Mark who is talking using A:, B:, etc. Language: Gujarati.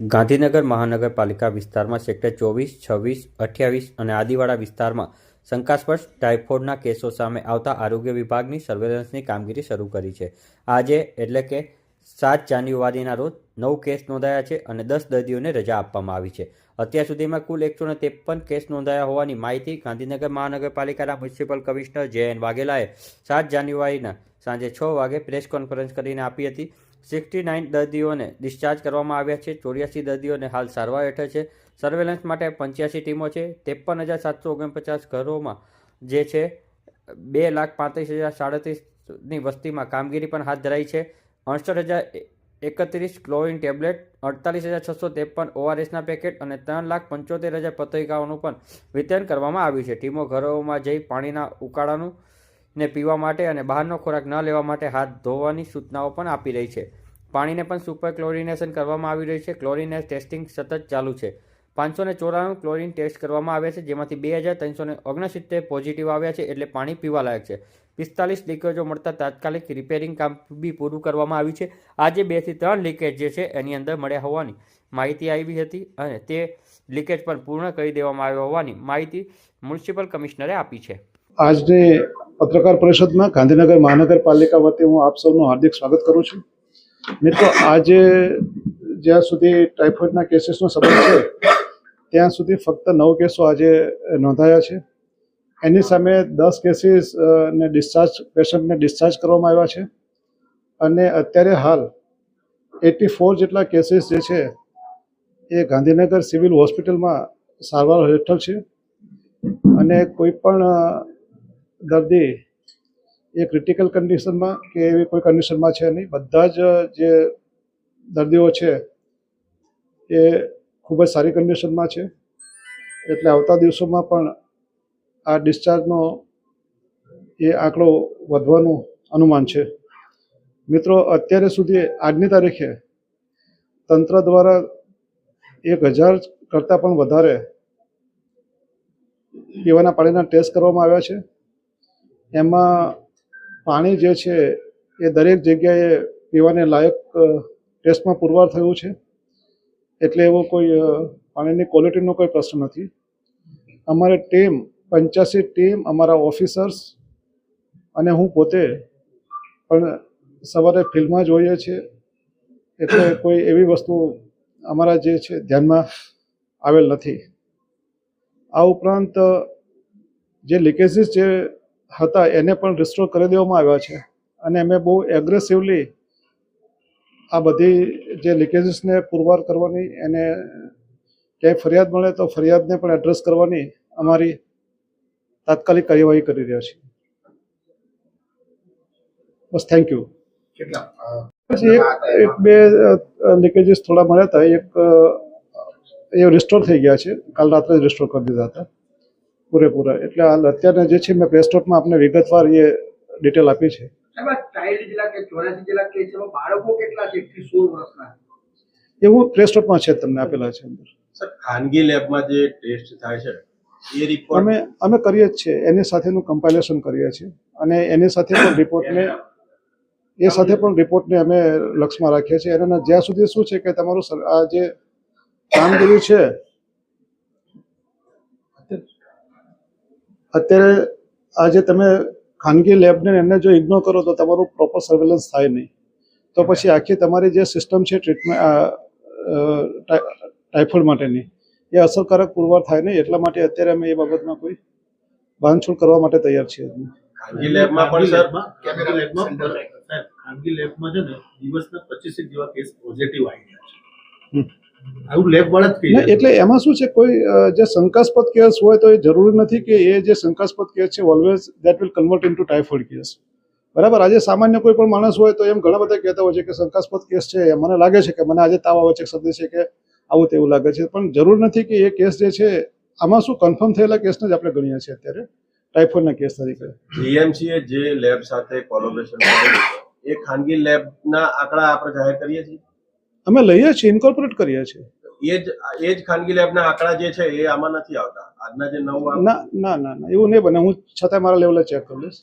A: ગાંધીનગર મહાનગરપાલિકા વિસ્તારમાં સેક્ટર ચોવીસ, છવ્વીસ, અઠ્યાવીસ અને આદિવાડા વિસ્તારમાં શંકાસ્પદ ટાઇફોઇડના કેસો સામે આવતા આરોગ્ય વિભાગની સર્વેલન્સની કામગીરી શરૂ કરી છે. આજે એટલે કે સાત જાન્યુઆરીના રોજ નવ કેસ નોંધાયા છે અને દસ દર્દીઓને રજા આપવામાં આવી છે. અત્યાર સુધીમાં કુલ એકસો ત્રેપન કેસ નોંધાયા હોવાની માહિતી ગાંધીનગર મહાનગરપાલિકાના મ્યુનિસિપલ કમિશનર જે એન વાઘેલાએ સાત જાન્યુઆરીના સાંજે છ વાગે પ્રેસ કોન્ફરન્સ કરીને આપી હતી. સિક્સટી નાઇન દર્દીઓને ડિસ્ચાર્જ કરવામાં આવ્યા છે. ચોર્યાસી દર્દીઓને હાલ સારવાર હેઠળ છે. સર્વેલન્સ માટે પંચ્યાસી ટીમો છે. ત્રેપન હજાર સાતસો ઓગણપચાસ ઘરોમાં જે છે, બે લાખ પાંત્રીસ હજાર સાડત્રીસની વસ્તીમાં કામગીરી પણ હાથ ધરાઈ છે. અડસઠ હજાર એકત્રીસ ક્લોઇન ટેબ્લેટ, અડતાલીસ હજાર છસો ત્રેપન ઓઆરએસના પેકેટ અને ત્રણ લાખ પંચોતેર હજાર પત્રિકાઓનું પણ વિતરણ કરવામાં આવ્યું છે. ટીમો ઘરોમાં જઈ પાણીના ઉકાળાનું ને પીવા માટે અને બહારનો ખોરાક ન લેવા માટે હાથ ધોવાની સૂચનાઓ પણ આપી રહી છે. પાણીને પણ સુપર ક્લોરિનેશન કરવામાં આવી રહ્યું છે. ક્લોરિનેસ ટેસ્ટિંગ સતત ચાલુ છે. પાંચસો ને ચોરાણું ક્લોરિન ટેસ્ટ કરવામાં આવ્યા છે, જેમાંથી બે હજાર ત્રણસો ને ઓગણસિત્તેર પોઝિટિવ આવ્યા છે એટલે પાણી પીવા લાયક છે. પિસ્તાલીસ લીકેજો મળતા તાત્કાલિક રિપેરિંગ કામ બી પૂરું કરવામાં આવ્યું છે. આજે બેથી ત્રણ લીકેજ જે છે એની અંદર મળ્યા હોવાની માહિતી આવી હતી અને તે લીકેજ પણ પૂર્ણ કરી દેવામાં આવ્યો હોવાની માહિતી મ્યુનિસિપલ કમિશનરે આપી છે.
B: આજની પત્રકાર પરિષદમાં ગાંધીનગર મહાનગરપાલિકા વતી હું આપ સૌનું હાર્દિક સ્વાગત કરું છું. મિત્રો, આજે જ્યાં સુધી ટાઇફોઇડના કેસીસનો સંબંધ છે, ત્યાં સુધી ફક્ત નવ કેસો આજે નોંધાયા છે. એની સામે દસ કેસીસ ને ડિસ્ચાર્જ, પેશન્ટને ડિસ્ચાર્જ કરવામાં આવ્યા છે. અને અત્યારે હાલ એટી ફોર જેટલા કેસીસ જે છે, એ ગાંધીનગર સિવિલ હોસ્પિટલમાં સારવાર હેઠળ છે. અને કોઈ પણ દર્દી એ ક્રિટિકલ કન્ડિશનમાં કે એવી કોઈ કન્ડિશનમાં છે નહીં. બધા જ, જે દર્દીઓ છે એ ખૂબ જ સારી કન્ડિશનમાં છે. એટલે આવતા દિવસોમાં પણ આ ડિસ્ચાર્જનો એ આંકડો વધવાનું અનુમાન છે. મિત્રો, અત્યારે સુધી આજની તારીખે તંત્ર દ્વારા એક હજાર કરતાં પણ વધારે પીવાના પાણીના ટેસ્ટ કરવામાં આવ્યા છે. એમાં પાણી જે છે એ દરેક જગ્યાએ પીવાને લાયક ટેસ્ટમાં પુરવાર થયું છે. એટલે એવો કોઈ પાણીની ક્વોલિટીનો કોઈ પ્રશ્ન નથી. અમારે ટીમ, પંચ્યાસી ટીમ અમારા ઓફિસર્સ અને હું પોતે પણ સવારે ફિલ્ડમાં જોઈએ છીએ. એટલે કોઈ એવી વસ્તુ અમારા જે છે ધ્યાનમાં આવેલ નથી. આ ઉપરાંત જે લીકેજીસ જે હતા એને પણ રિસ્ટોર કરી દેવામાં આવ્યા છે. અને અમે બહુ એગ્રેસિવલી આ બધી જે લીકેજીસને પુરવાર કરવાની એને ક્યાંય ફરિયાદ મળે તો ફરિયાદને પણ એડ્રેસ કરવાની અમારી તાત્કાલિક કાર્યવાહી કરી રહ્યા છીએ. બસ થેન્ક યુ પછી એક એક બે લીકેજીસ થોડા મળ્યા હતા. એક એ રિસ્ટોર થઈ ગયા છે. કાલ રાત્રે જ રિસ્ટોર કરી દીધા હતા. પૂરેપૂરા. એટલે હાલ અત્યારે જે છે મેં પ્લે સ્ટોરમાં આપને વિગતવાર એ ડિટેલ આપી છે.
C: એવું પ્લે કેસ છે
B: તમને આપેલા છે અંદર.
D: સર ખાનગી લેબમાં જે ટેસ્ટ થાય છે એ રિપોર્ટ
B: અમે અમે કરીએ જ છીએ. એની સાથેનું કમ્પાઇલેશન કરીએ છીએ. અને એની સાથે પણ રિપોર્ટને એ સાથે પણ રિપોર્ટને અમે લક્ષમાં રાખીએ છીએ. એના જ્યાં સુધી શું છે કે તમારું આ જે કામગીરી છે અત્યારે આજે તમે ખાનગી લેબને એને જો ઇગ્નોર કરો તો તમારું પ્રોપર સર્વેલન્સ થાય નહીં. તો પછી આખી તમારી જે સિસ્ટમ છે ટ્રીટમેન્ટ ટાઇફોઇડ માટેની એ અસરકારક પુરવાર થાય નહીં. એટલા માટે અત્યારે અમે એ બાબતમાં કોઈ બાંધછોડ કરવા માટે તૈયાર છીએ.
D: ખાનગી લેબમાં પણ સર
E: કેમેરા લેબમાં? ખાનગી લેબમાં છે ને દિવસના પચીસેક જેવા કેસ પોઝિટિવ આવી ગયા છે.
B: એટલે એમાં શું છે કોઈ જે શંકાસ્પદ કેસ હોય તો એ જરૂરી નથી કે એ જે શંકાસ્પદ કેસ છે always that will convert into typhoid case બરાબર? આજે સામાન્ય કોઈ પણ માણસ હોય તો એમ ઘણા બધા કહેતા હોય છે કે શંકાસ્પદ કેસ છે મને લાગે છે કે મને આજે તાવ આવે છે શબ્દ છે કે આવું તેવું લાગે છે. પણ જરૂર નથી કે એ કેસ જે છે આમાં શું કન્ફર્મ થયેલા કેસને જ આપણે ગણીએ છીએ અત્યારે? ટાઇફોઇડના કેસ તરીકે.
D: જીએમસીએ જે લેબ સાથે કોલોબરેશન એ ખાનગી લેબના આંકડા આપણે જાહેર કરીએ છીએ?
B: અમે લઈએ છીએ ઇન્કોર્પોરેટ કરીએ છીએ.
D: એ જ એ જ ખાનગી લેબના આંકડા જે છે એ આમાં નથી આવતા. આજના જે નવ
B: ના ના ના એવું નહીં બને. હું છતાં મારા લેવલે ચેક કરી લઈશ